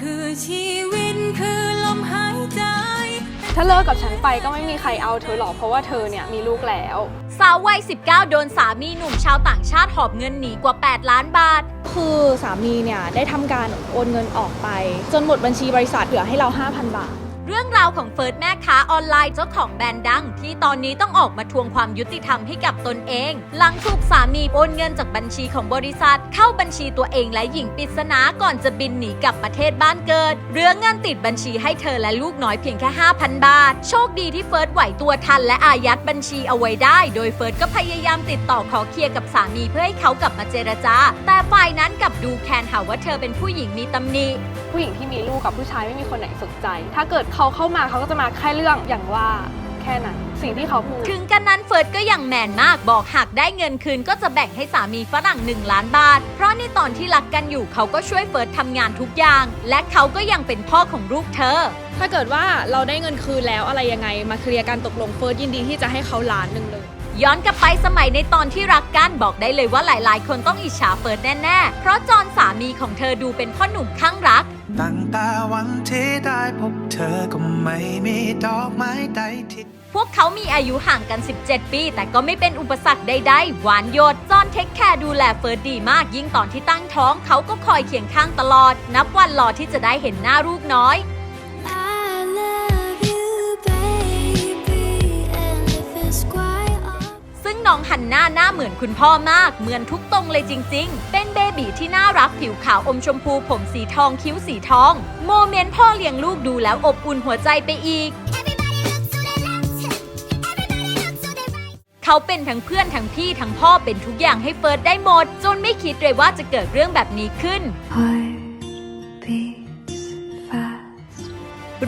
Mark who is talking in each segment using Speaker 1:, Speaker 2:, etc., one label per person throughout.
Speaker 1: คือชีวิตคือลมหายใจ
Speaker 2: ถ้าเลิกกับฉันไปก็ไม่มีใครเอาเธอหรอกเพราะว่าเธอเนี่ยมีลูกแล้ว
Speaker 3: สาววัย 19 โดนสามีหนุ่มชาวต่างชาติหอบเงินหนีกว่า 8 ล้านบาท
Speaker 2: คือสามีเนี่ยได้ทำการโอนเงินออกไป จนหมดบัญชีบริษัทเหลือให้เรา 5,000 บาท
Speaker 3: เรื่องราวของเฟิร์สแม่ค้าออนไลน์เจ้าของแบรนด์ดัง ที่ตอนนี้ต้องออกมาทวงความยุติธรรมให้กับตนเอง หลังถูกสามีโอนเงินจากบัญชีของบริษัท เข้าบัญชีตัวเองและหญิงปริศนาก่อนจะบินหนีกลับประเทศบ้านเกิด เรื่องเงินติดบัญชีให้เธอและลูกน้อยเพียงแค่ 5,000 บาท โชคดีที่เฟิร์สไหวตัวทันและอายัดบัญชีเอาไว้ได้ โดยเฟิร์สก็พยายามติดต่อขอเคลียร์กับสามีเพื่อให้เขากลับมาเจรจา แต่ฝ่ายนั้นกลับดูแคนหาว่าเธอเป็นผู้หญิงมีตำหนิ
Speaker 2: ผู้หญิงที่มีลูกกับผู้ชายไม่มีคนไหนสนใจ ถ้าเกิดเขาเข้ามาเขาก็จะมาแค่เรื่องอย่างว่าแค่นั้นสิ่งที่เขาพูด
Speaker 3: ถึงกันนั้นเฟิร์สก็ยังแมนมากบอกหากได้เงินคืนก็จะแบ่งให้สามีฝรั่ง 1 ล้านบาท เพราะในตอนที่รักกันอยู่เขาก็ช่วยเฟิร์สทำงานทุกอย่าง และเขาก็ยังเป็นพ่อของลูกเธอ
Speaker 2: ถ้าเกิดว่าเราได้เงินคืนแล้วอะไรยังไง มาเคลียร์กันตกลงเฟิร์สยินดีที่จะให้เขาล้านหนึ่งเลย
Speaker 3: ย้อนกลับไปสมัยในตอนที่รักกันบอกได้เลยว่าหลายๆ คนต้องอิจฉาเฟิร์สแน่ ๆ เพราะจอนสามีของเธอดูเป็นพ่อหนุ่มข้างรัก
Speaker 4: ตั้งแต่วันที่ได้พบเธอก็ไม่มีดอกไม้ใดที่
Speaker 3: พวกเขามีอายุห่างกัน 17 ปี แต่ก็ไม่เป็นอุปสรรคใดๆ หวานโยดจอนเทคแคร์ดูแลเฟิร์สดีมากยิ่งตอนที่ตั้งท้อง เขาก็คอยเคียงข้างตลอด นับวันรอที่จะได้เห็นหน้าลูกน้อย น้องฮันหน่าหน้าเหมือนคุณพ่อมาก เหมือนทุกตรงเลยจริง ๆ เป็นเบบีที่น่ารักผิวขาวอมชมพูผมสีทองคิ้วสีทอง โมเมนต์พ่อเลี้ยงลูกดูแล้วอบอุ่นหัวใจไปอีกเขาเป็นทั้งเพื่อนทั้งพี่ทั้งพ่อเป็นทุกอย่างให้เฟิร์สได้หมด จนไม่คิดเลยว่าจะเกิดเรื่องแบบนี้ขึ้น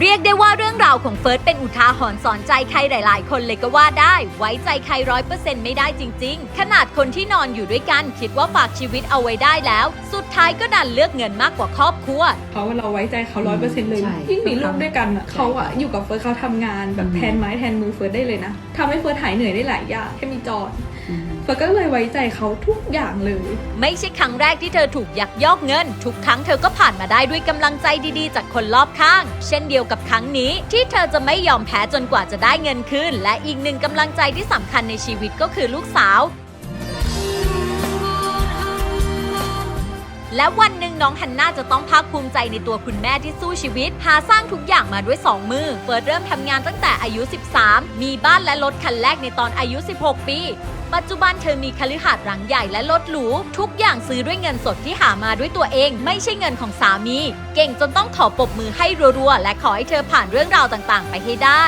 Speaker 3: เรียกได้ว่าเรื่องราวของเฟิร์สเป็นอุทาหรณ์สอนใจใครหลาย ๆ คนเลยก็ว่าได้ ไว้ใจใครร้อยเปอร์เซ็นต์ไม่ได้จริง ๆ ขนาดคนที่นอนอยู่ด้วยกัน คิดว่าฝากชีวิตเอาไว้ได้แล้ว สุดท้ายก็ดันเลือกเงินมากกว่าครอบครัว
Speaker 5: เพราะว่าเราไว้ใจเขาร้อยเปอร์เซ็นต์เลย
Speaker 6: ใช่
Speaker 5: ยิ่งมีลูก
Speaker 6: ครับ
Speaker 5: ด้วยกันอะเขาอะอยู่กับเฟิร์สเขาทำงานแบบ
Speaker 6: อืม
Speaker 5: แทนไม้แทนมือเฟิร์สได้เลยนะทำให้เฟิร์สหายเหนื่อยได้หลายอย่างแค่มีจอน
Speaker 6: อืม
Speaker 5: เฟิร์ก็เลยไว้ใจเขาทุกอย่างเลย
Speaker 3: ไม่ใช่ครั้งแรกที่เธอถูกยักยอกเงิน ทุกครั้งเธอก็ผ่านมาได้ด้วยกำลังใจดีๆ จากคนรอบข้าง เช่นเดียวกับครั้งนี้ ที่เธอจะไม่ยอมแพ้จนกว่าจะได้เงินคืน และอีกหนึ่งกำลังใจที่สำคัญในชีวิตก็คือลูกสาว และวันหนึ่งน้องฮันน่าจะต้องภาคภูมิใจในตัวคุณแม่ที่สู้ชีวิต หาสร้างทุกอย่างมาด้วย 2 มือเปิดเริ่มทำงานตั้งแต่อายุ 13 มีบ้านและรถคันแรกในตอนอายุ 16 ปีปัจจุบันเธอมีคฤหาสน์หลังใหญ่และรถหรู ทุกอย่างซื้อด้วยเงินสดที่หามาด้วยตัวเอง ไม่ใช่เงินของสามี เก่งจนต้องขอปรบมือให้รัวๆ และขอให้เธอผ่านเรื่องราวต่างๆ ไปให้ได้